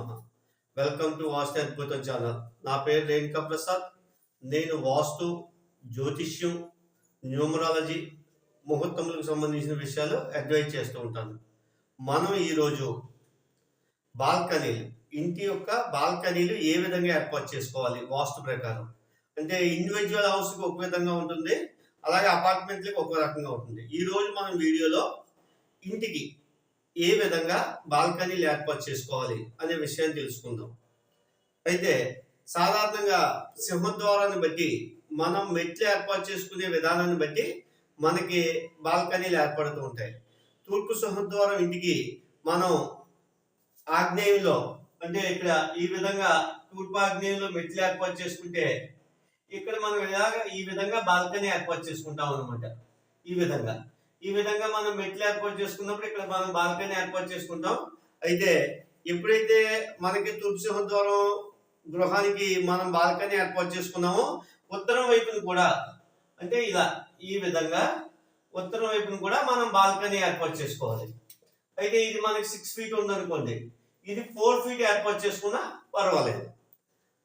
నమ. Welcome to వాస్తు అద్భుతం channel నా పేరు రేణుకా ప్రసాద్. నేను వాస్తు జ్యోతిష్యం న్యూమరాలజీ ముహూర్తములకు సంబంధించిన విషయాలు అడ్వైజ్ చేస్తూ ఉంటాను. మనం ఈరోజు బాల్కనీలు ఇంటి యొక్క బాల్కనీలు ఏ విధంగా ఏర్పాటు చేసుకోవాలి? వాస్తు ప్రకారం. అంటే ఇండివిజువల్ హౌస్కి ఒక విధంగా ఉంటుంది అలాగే అపార్ట్మెంట్లకి ఒక రకంగా ఉంటుంది. ఈ రోజు మనం వీడియోలో ఇంటికి ఏ విధంగా బాల్కనీలు ఏర్పాటు చేసుకోవాలి అనే విషయాన్ని తెలుసుకుందాం. అయితే సాధారణంగా సింహద్వారాన్ని బట్టి మనం మెట్లు ఏర్పాటు చేసుకునే విధానాన్ని బట్టి మనకి బాల్కనీలు ఏర్పడుతూ ఉంటాయి. తూర్పు సింహద్వారం ఇంటికి మనం ఆగ్నేయంలో అంటే ఇక్కడ ఈ విధంగా తూర్పు ఆగ్నేయంలో మెట్లు ఏర్పాటు చేసుకుంటే ఇక్కడ మనం ఇలాగ ఈ విధంగా బాల్కనీ ఏర్పాటు చేసుకుంటాం అనమాట ఈ విధంగా. ఈ విధంగా మనం మెట్లు ఏర్పాటు చేసుకున్నప్పుడు ఇక్కడ మనం బాల్కనీ ఏర్పాటు చేసుకుంటాం. అయితే ఎప్పుడైతే మనకి తూర్పుసింహద్వారం గృహానికి మనం బాల్కనీ ఏర్పాటు చేసుకున్నామో ఉత్తరం వైపును కూడా అంటే ఇలా ఈ విధంగా ఉత్తరం వైపును కూడా మనం బాల్కనీ ఏర్పాటు చేసుకోవాలి. అయితే ఇది మనకి సిక్స్ ఫీట్ ఉందనుకోండి ఇది ఫోర్ ఫీట్ ఏర్పాటు చేసుకున్నా పర్వాలేదు.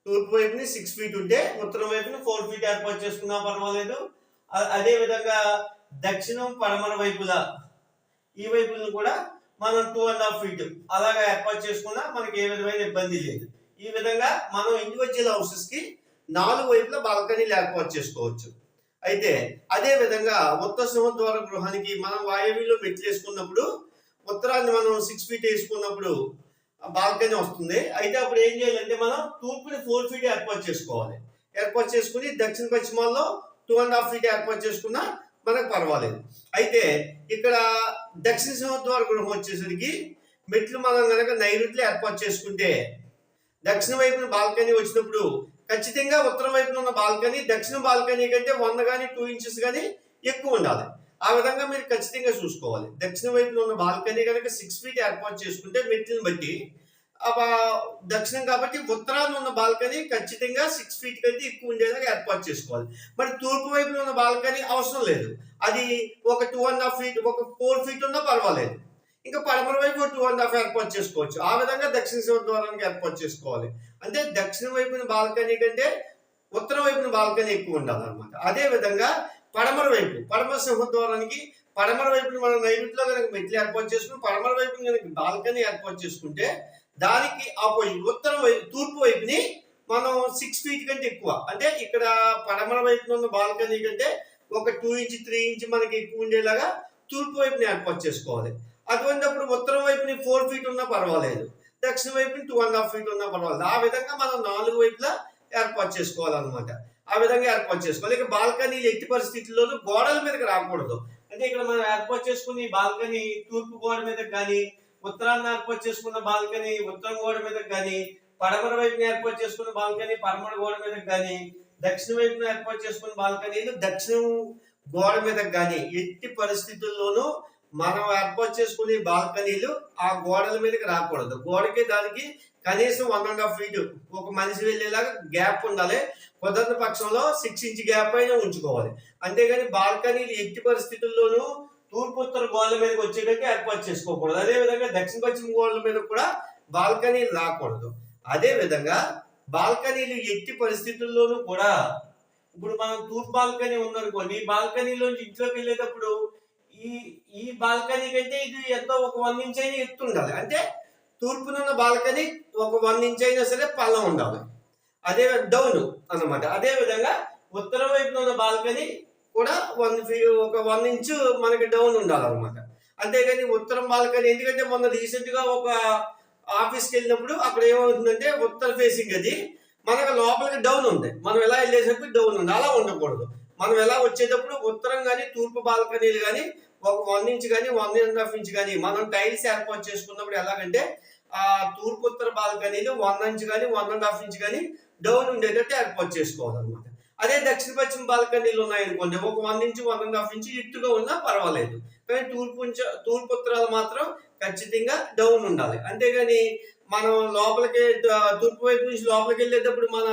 తూర్పు వైపుని సిక్స్ ఫీట్ ఉంటే ఉత్తరం వైపుని ఫోర్ ఫీట్ ఏర్పాటు చేసుకున్నా పర్వాలేదు. అదే విధంగా దక్షిణం పడమర వైపులా ఈ వైపులను కూడా మనం టూ అండ్ హాఫ్ ఫీట్ అలాగా ఏర్పాటు చేసుకున్నా మనకి ఏ విధమైన ఇబ్బంది లేదు. ఈ విధంగా మనం ఇండివిజువల్ హౌసెస్కి నాలుగు వైపులా బాల్కనీలు ఏర్పాటు చేసుకోవచ్చు. అయితే అదే విధంగా ఉత్తర సింహద్వార గృహానికి మనం వాయువ్యలో మెట్లు వేసుకున్నప్పుడు ఉత్తరాన్ని మనం సిక్స్ ఫీట్ వేసుకున్నప్పుడు బాల్కనీ వస్తుంది. అయితే అప్పుడు ఏం చేయాలంటే మనం తూర్పుని ఫోర్ ఫీట్ ఏర్పాటు చేసుకోవాలి. ఏర్పాటు చేసుకుని దక్షిణ పశ్చిమాల్లో టూ అండ్ హాఫ్ ఫీట్ ఏర్పాటు చేసుకున్నా మనకు పర్వాలేదు. అయితే ఇక్కడ దక్షిణ సింహద్వార గృహం వచ్చేసరికి మెట్లు మనం కనుక నైరుతిలో ఏర్పాటు చేసుకుంటే దక్షిణ వైపున బాల్కనీ వచ్చినప్పుడు ఖచ్చితంగా ఉత్తరం వైపున ఉన్న బాల్కనీ దక్షిణ బాల్కనీ కంటే వంద కానీ టూ ఇంచెస్ కానీ ఎక్కువ ఉండాలి. ఆ విధంగా మీరు ఖచ్చితంగా చూసుకోవాలి. దక్షిణ వైపున ఉన్న బాల్కనీ కనుక సిక్స్ ఫీట్ ఏర్పాటు చేసుకుంటే మెట్లను బట్టి దక్షిణం కాబట్టి ఉత్తరాన ఉన్న బాల్కనీ ఖచ్చితంగా సిక్స్ ఫీట్ కంటే ఎక్కువ ఉండేలాగా ఏర్పాటు చేసుకోవాలి. మరి తూర్పు వైపున ఉన్న బాల్కనీ అవసరం లేదు. అది ఒక టూ అండ్ హాఫ్ ఫీట్ ఒక ఫోర్ ఫీట్ ఉన్నా పర్వాలేదు. ఇంకా పడమర వైపు టూ అండ్ హాఫ్ ఏర్పాటు చేసుకోవచ్చు. ఆ విధంగా దక్షిణ శివ ద్వారానికి ఏర్పాటు చేసుకోవాలి. అంటే దక్షిణ వైపున బాల్కనీ కంటే ఉత్తర వైపున బాల్కనీ ఎక్కువ ఉండాలన్నమాట. అదే విధంగా పడమర వైపు పడమర సింహద్వారానికి పడమర వైపున మనం నైరుతిలో కనుక మెట్లు ఏర్పాటు చేసుకుని పడమర వైపున కనుక బాల్కనీ ఏర్పాటు చేసుకుంటే దానికి ఆపోజిట్ ఉత్తరం వైపు తూర్పు వైపుని మనం సిక్స్ ఫీట్ కంటే ఎక్కువ. అంటే ఇక్కడ పడమర వైపున ఉన్న బాల్కనీ కంటే ఒక టూ ఇంచ్ త్రీ ఇంచ్ మనకి ఎక్కువ ఉండేలాగా తూర్పు వైపుని ఏర్పాటు చేసుకోవాలి. అటువంటిప్పుడు ఉత్తరం వైపుని ఫోర్ ఫీట్ ఉన్నా పర్వాలేదు. దక్షిణ వైపుని టూ అండ్ హాఫ్ ఫీట్ ఉన్నా పర్వాలేదు. ఆ విధంగా మనం నాలుగు వైపులా ఏర్పాటు చేసుకోవాలన్నమాట. ఆ విధంగా ఏర్పాటు చేసుకోవాలి. ఇక బాల్కనీలు ఎట్టి పరిస్థితుల్లోనూ గోడల మీదకి రాకూడదు. అంటే ఇక్కడ మనం ఏర్పాటు చేసుకుని బాల్కనీ తూర్పు గోడ మీద కానీ ఉత్తరాన్ని ఏర్పాటు చేసుకున్న బాల్కనీ ఉత్తరం గోడ మీద కానీ పడమర వైపున ఏర్పాటు చేసుకున్న బాల్కనీ పడమర గోడ మీద కానీ దక్షిణ వైపున ఏర్పాటు చేసుకున్న బాల్కనీలు దక్షిణం గోడ మీద కానీ ఎట్టి పరిస్థితుల్లోనూ మనం ఏర్పాటు చేసుకునే బాల్కనీలు ఆ గోడల మీదకి రాకూడదు. గోడకి దానికి కనీసం వన్ అండ్ హాఫ్ ఫీట్ ఒక మనిషి వెళ్ళేలాగా గ్యాప్ ఉండాలి. కుదరని పక్షంలో సిక్స్ ఇంచ్ గ్యాప్ అయినా ఉంచుకోవాలి. అంతేగాని బాల్కనీలు ఎట్టి పరిస్థితుల్లోనూ తూర్పు ఉత్తర గోడల మీదకి వచ్చేటట్టు ఏర్పాటు చేసుకోకూడదు. అదే విధంగా దక్షిణ పశ్చిమ గోడల మీద కూడా బాల్కనీలు రాకూడదు. అదే విధంగా బాల్కనీలు ఎట్టి పరిస్థితుల్లోనూ కూడా ఇప్పుడు మనం తూర్పు బాల్కనీ ఉందనుకోండి ఈ బాల్కనీలోంచి ఇంట్లోకి వెళ్ళేటప్పుడు ఈ ఈ బాల్కనీ కంటే ఇది ఎంతో ఒక వన్ ఇంచ్ అయినా ఎత్తు ఉండాలి. అంటే తూర్పునున్న బాల్కనీ ఒక వన్ ఇంచ్ అయినా సరే పల్లం ఉండాలి. అదే డౌన్ అనమాట అదే విధంగా ఉత్తరం వైపున ఉన్న బాల్కనీ కూడా వన్ ఫీ ఒక వన్ ఇంచ్ మనకి డౌన్ ఉండాలన్నమాట. అంతేగాని ఉత్తరం బాల్కనీ ఎందుకంటే మొన్న రీసెంట్గా ఒక ఆఫీస్కి వెళ్ళినప్పుడు అక్కడ ఏమవుతుందంటే ఉత్తర ఫేసింగ్ అది మనకు లోపలికి డౌన్ ఉంది. మనం ఎలా వెళ్ళేసరికి డౌన్ ఉంది. అలా ఉండకూడదు. మనం ఎలా వచ్చేటప్పుడు ఉత్తరం కానీ తూర్పు బాల్కనీలు కానీ ఒక వన్ ఇంచ్ కానీ వన్ అండ్ హాఫ్ ఇంచ్ కానీ మనం టైల్స్ ఏర్పాటు చేసుకున్నప్పుడు ఎలాగంటే ఆ తూర్పు ఉత్తర బాల్కనీలు వన్ ఇంచ్ కానీ వన్ అండ్ హాఫ్ ఇంచ్ కానీ డౌన్ ఉండేటట్టు ఏర్పాటు చేసుకోవాలన్నమాట. అదే దక్షిణ పశ్చిమ బాల్కనీలు ఉన్నాయనుకోండి ఒక one inch one and half inch ఇట్టుగా ఉన్నా పర్వాలేదు. కానీ తూర్పు తూర్పు ఉత్తరాలు మాత్రం ఖచ్చితంగా డౌన్ ఉండాలి. అంతేగాని మనం లోపలికి తూర్పు వైపు నుంచి లోపలికి వెళ్ళేటప్పుడు మన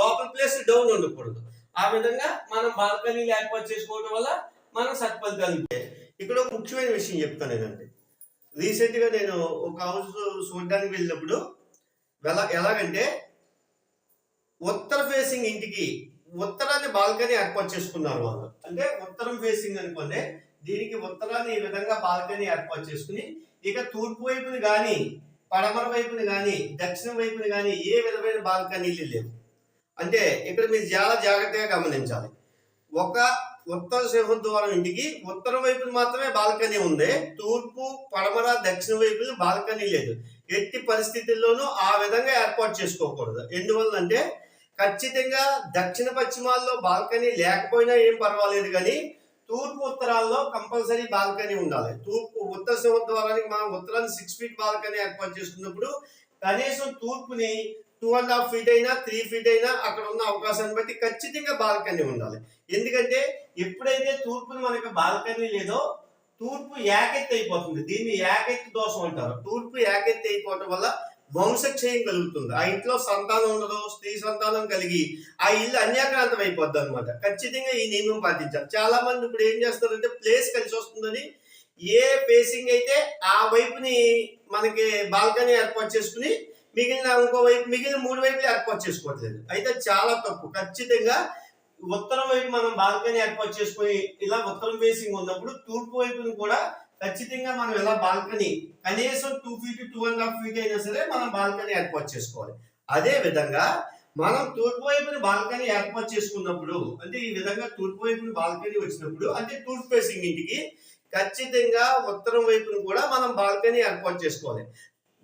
లోపల ప్లేస్ డౌన్ ఉండకూడదు. ఆ విధంగా మనం బాల్కనీలు ఏర్పాటు చేసుకోవడం వల్ల మనం సత్ఫలితాలు ఉంటాయి. ఇక్కడ ఒక ముఖ్యమైన విషయం చెప్తాను ఏంటంటే రీసెంట్గా నేను ఒక హౌస్ చూడడానికి వెళ్ళినప్పుడు ఎలా ఎలాగంటే ఉత్తర ఫేసింగ్ ఇంటికి ఉత్తరాన్ని బాల్కనీ ఏర్పాటు చేసుకున్నారు వాళ్ళు. అంటే ఉత్తరం ఫేసింగ్ అనుకోండి దీనికి ఉత్తరాన్ని ఈ విధంగా బాల్కనీ ఏర్పాటు చేసుకుని ఇక తూర్పు వైపుని కానీ పడమర వైపుని కానీ దక్షిణ వైపుని కానీ ఏ విధమైన బాల్కనీలు లేవు. అంటే ఇక్కడ మీరు చాలా జాగ్రత్తగా గమనించాలి. ఒక ఉత్తర సింహద్వారం ఇంటికి ఉత్తరం వైపున మాత్రమే బాల్కనీ ఉంది. తూర్పు పడమర దక్షిణ వైపున బాల్కనీ లేదు. ఎట్టి పరిస్థితుల్లోనూ ఆ విధంగా ఏర్పాటు చేసుకోకూడదు. ఎందువల్ల అంటే ఖచ్చితంగా దక్షిణ పశ్చిమాల్లో బాల్కనీ లేకపోయినా ఏం పర్వాలేదు కానీ తూర్పు ఉత్తరాల్లో కంపల్సరీ బాల్కనీ ఉండాలి. తూర్పు ఉత్తర సింహద్వారానికి మనం ఉత్తరాన్ని సిక్స్ ఫీట్ బాల్కనీ ఏర్పాటు చేసుకున్నప్పుడు కనీసం తూర్పుని టూ అండ్ హాఫ్ ఫీట్ అయినా త్రీ ఫీట్ అయినా అక్కడ ఉన్న అవకాశాన్ని బట్టి ఖచ్చితంగా బాల్కనీ ఉండాలి. ఎందుకంటే ఎప్పుడైతే తూర్పుని మనకి బాల్కనీ లేదో తూర్పు యాకెత్తి అయిపోతుంది. దీన్ని యాకెత్తి దోషం అంటారు. తూర్పు యాకెత్తి అయిపోవటం వల్ల వంశక్షయం కలుగుతుంది. ఆ ఇంట్లో సంతానం ఉండదు స్త్రీ సంతానం కలిగి ఆ ఇల్లు అన్యాక్రాంతం అయిపోద్ది అనమాట ఖచ్చితంగా ఈ నియమం పాటించాలి. చాలా మంది ఇప్పుడు ఏం చేస్తారంటే ప్లేస్ కలిసి వస్తుందని ఏ ఫేసింగ్ అయితే ఆ వైపుని మనకి బాల్కనీ ఏర్పాటు చేసుకుని మిగిలిన ఇంకో వైపు మిగిలిన మూడు వైపులు ఏర్పాటు చేసుకోవట్లేదు. అయితే చాలా తప్పు. ఖచ్చితంగా ఉత్తరం వైపు మనం బాల్కనీ ఏర్పాటు చేసుకొని ఇలా ఉత్తరం ఫేసింగ్ ఉన్నప్పుడు తూర్పు వైపును కూడా ఖచ్చితంగా మనం ఇలా బాల్కనీ కనీసం two feet two and half feet అయినా సరే మనం బాల్కనీ ఏర్పాటు చేసుకోవాలి. అదే విధంగా మనం తూర్పు వైపున బాల్కనీ ఏర్పాటు చేసుకున్నప్పుడు అంటే ఈ విధంగా తూర్పు వైపుని బాల్కనీ వచ్చినప్పుడు అంటే తూర్పు ఫేసింగ్ ఇంటికి ఖచ్చితంగా ఉత్తరం వైపును కూడా మనం బాల్కనీ ఏర్పాటు చేసుకోవాలి.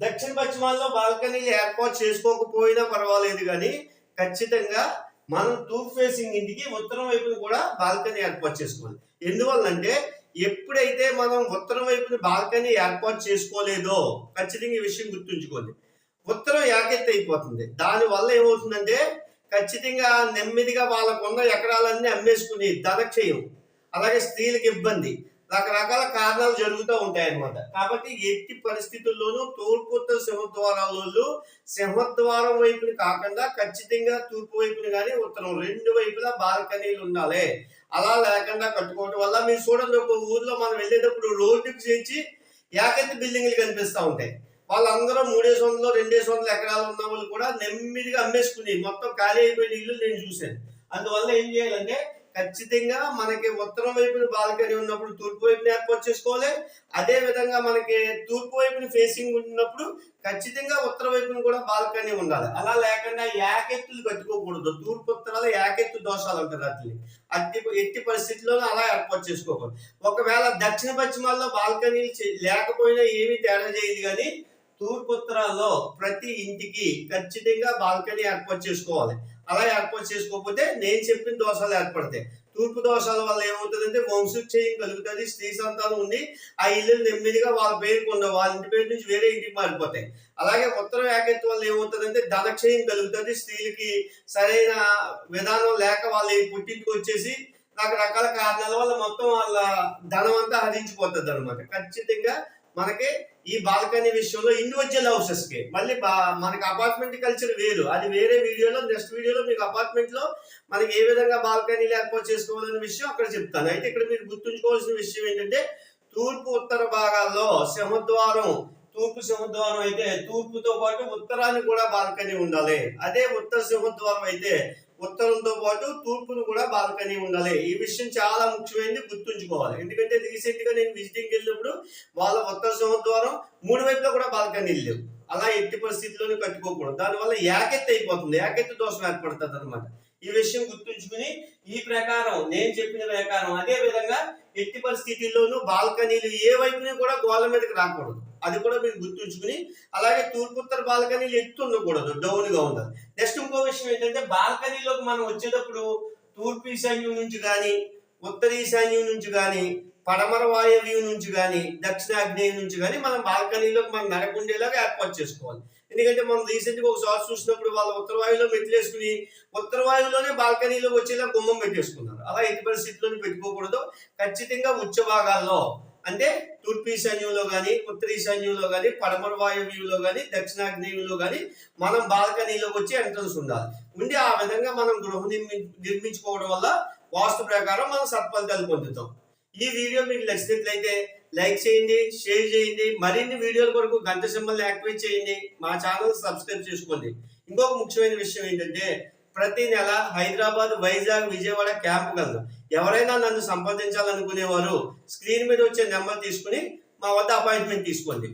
దక్షిణ పశ్చిమాల్లో బాల్కనీలు ఏర్పాటు చేసుకోకపోయినా పర్వాలేదు కానీ ఖచ్చితంగా మనం తూర్పు ఫేసింగ్ ఇంటికి ఉత్తరం వైపున కూడా బాల్కనీ ఏర్పాటు చేసుకోవాలి. ఎందువల్లంటే ఎప్పుడైతే మనం ఉత్తరం వైపున బాల్కనీ ఏర్పాటు చేసుకోలేదో ఖచ్చితంగా ఈ విషయం గుర్తుంచుకోండి. ఉత్తరం యాకెత్తి అయిపోతుంది. దాని వల్ల ఏమవుతుందంటే ఖచ్చితంగా నెమ్మదిగా వాళ్ళకున్న ఎకరాలన్నీ అమ్మేసుకుని ధనక్షయం అలాగే స్త్రీలకు ఇబ్బంది రకరకాల కారణాలు జరుగుతూ ఉంటాయి అన్నమాట కాబట్టి ఎట్టి పరిస్థితుల్లోనూ తూర్పు ఉత్తర సింహద్వారాలలో సింహద్వారం వైపుని కాకుండా ఖచ్చితంగా తూర్పు వైపుని కానీ ఉత్తరం రెండు వైపులా బాల్కనీలు ఉండాలి. అలా లేకుండా కట్టుకోవటం వల్ల మీరు చూడండి ఒక ఊర్లో మనం వెళ్ళేటప్పుడు రోడ్డుకి చేర్చి ఏకైతే బిల్డింగ్లు కనిపిస్తూ ఉంటాయి. వాళ్ళందరూ మూడేసి వందలు రెండేసి వందలు ఎకరాలు ఉన్న వాళ్ళు కూడా నెమ్మదిగా అమ్మేసుకుని మొత్తం ఖాళీ అయిపోయిన ఇల్లు నేను చూశాను. అందువల్ల ఏం చేయాలంటే ఖచ్చితంగా మనకి ఉత్తరం వైపున బాల్కనీ ఉన్నప్పుడు తూర్పు వైపున ఏర్పాటు చేసుకోవాలి. అదే విధంగా మనకి తూర్పు వైపున ఫేసింగ్ ఉన్నప్పుడు ఖచ్చితంగా ఉత్తర వైపున కూడా బాల్కనీ ఉండాలి. అలా లేకుండా యాకెత్తులు కట్టుకోకూడదు. తూర్పు ఉత్తరాలు యాకెత్తు దోషాలు ఉంటారు అట్లని అట్టి ఎట్టి పరిస్థితుల్లోనూ అలా ఏర్పాటు చేసుకోకూడదు. ఒకవేళ దక్షిణ పశ్చిమాల్లో బాల్కనీలు లేకపోయినా ఏమీ తేడా చేయదు కానీ తూర్పు ఉత్తరాల్లో ప్రతి ఇంటికి ఖచ్చితంగా బాల్కనీ ఏర్పాటు చేసుకోవాలి. అలా ఏర్పాటు చేసుకోకపోతే నేను చెప్పిన దోషాలు ఏర్పడతాయి. తూర్పు దోషాల వల్ల ఏమవుతుందంటే వంశక్షయం కలుగుతుంది స్త్రీ సంతానం ఉండి ఆ ఇల్లు నెమ్మదిగా వాళ్ళ పేరు కొండ వాళ్ళ ఇంటి పేరు నుంచి వేరే ఇంటికి మారిపోతాయి. అలాగే ఉత్తర ఏకత్వం వల్ల ఏమవుతుందంటే ధనక్షయం కలుగుతుంది స్త్రీలకి సరైన విధానం లేక వాళ్ళ పుట్టింటికి వచ్చేసి రకరకాల కారణాల వల్ల మొత్తం వాళ్ళ ధనం అంతా హరించిపోతుంది అనమాట ఖచ్చితంగా మనకి ఈ బాల్కనీ విషయంలో ఇండివిజువల్ హౌసెస్కి. మళ్ళీ బా- మనకి అపార్ట్మెంట్ కల్చర్ వేరు. అది వేరే వీడియోలో నెక్స్ట్ వీడియోలో మీకు అపార్ట్మెంట్లో మనకి ఏ విధంగా బాల్కనీ ఏర్పాటు చేసుకోవాలనే విషయం అక్కడ చెప్తాను. అయితే ఇక్కడ మీరు గుర్తుంచుకోవాల్సిన విషయం ఏంటంటే తూర్పు ఉత్తర భాగాల్లో సింహద్వారం తూర్పు సింహద్వారం అయితే తూర్పుతో పాటు ఉత్తరాన్ని కూడా బాల్కనీ ఉండాలి. అదే ఉత్తర సముద్వారం అయితే ఉత్తరంతో పాటు తూర్పును కూడా బాల్కనీ ఉండాలి. ఈ విషయం చాలా ముఖ్యమైనది గుర్తుంచుకోవాలి. ఎందుకంటే రీసెంట్గా నేను విజిటింగ్ వెళ్ళినప్పుడు వాళ్ళ ఉత్తర సింహద్వారం మూడు వైపులా కూడా బాల్కనీలు లేవు. అలా ఎట్టి పరిస్థితుల్లోనే కట్టుకోకూడదు. దానివల్ల యాకెత్తి అయిపోతుంది. ఏకెత్తి దోషం ఏర్పడుతుంది అనమాట ఈ విషయం గుర్తుంచుకుని ఈ ప్రకారం నేను చెప్పిన ప్రకారం అదే విధంగా ఎట్టి పరిస్థితుల్లోనూ బాల్కనీలు ఏ వైపున కూడా గోళ్ళ మీదకి రాకూడదు. అది కూడా మీరు గుర్తుంచుకుని అలాగే తూర్పు ఉత్తర బాల్కనీలు ఎత్తు ఉండకూడదు డౌన్గా ఉండాలి నెక్స్ట్ ఇంకో విషయం ఏంటంటే బాల్కనీలోకి మనం వచ్చేటప్పుడు తూర్పు ఈశాన్యం నుంచి కానీ ఉత్తర ఈశాన్యం నుంచి కానీ పడమర వాయువ్యూ నుంచి కానీ దక్షిణాగ్నేయం నుంచి కానీ మనం బాల్కనీలోకి మనం నడకుండేలాగా ఏర్పాటు చేసుకోవాలి. ఎందుకంటే మనం రీసెంట్గా ఒకసారి చూసినప్పుడు వాళ్ళు ఉత్తర వాయువులో మెట్లేసుకుని ఉత్తర వాయువులోనే బాల్కనీలోకి వచ్చేలా గుమ్మం పెట్టేసుకున్నారు. అలా ఎట్టి పరిస్థితుల్లోనే పెట్టుకోకూడదు. ఖచ్చితంగా ఉచ్చ భాగాల్లో అంటే తూర్పు ఈశాన్యంలో కానీ ఉత్తర ఈశాన్యంలో కానీ పడమర వాయువ్యంలో కానీ దక్షిణాగ్నేయంలో కానీ మనం బాల్కనీలోకి వచ్చి ఎంట్రన్స్ ఉండాలి. ఉండి ఆ విధంగా మనం గృహ నిర్మి నిర్మించుకోవడం వల్ల వాస్తు ప్రకారం మనం సత్ఫలితాలు పొందుతాం. ఈ వీడియో మీకు నచ్చినట్లయితే లైక్ చేయండి షేర్ చేయండి మరిన్ని వీడియోల కొరకు గంట సింబల్ యాక్టివేట్ చేయండి మా ఛానల్ సబ్స్క్రైబ్ చేసుకోండి. ఇంకొక ముఖ్యమైన విషయం ఏంటంటే ప్రతి నెల హైదరాబాద్ వైజాగ్ విజయవాడ క్యాంప్ కలదు ఎవరైనా నన్ను సంప్రదించాలనుకునేవారు స్క్రీన్ మీద వచ్చే నెంబర్ తీసుకుని మా వద్ద అపాయింట్మెంట్ తీసుకోండి.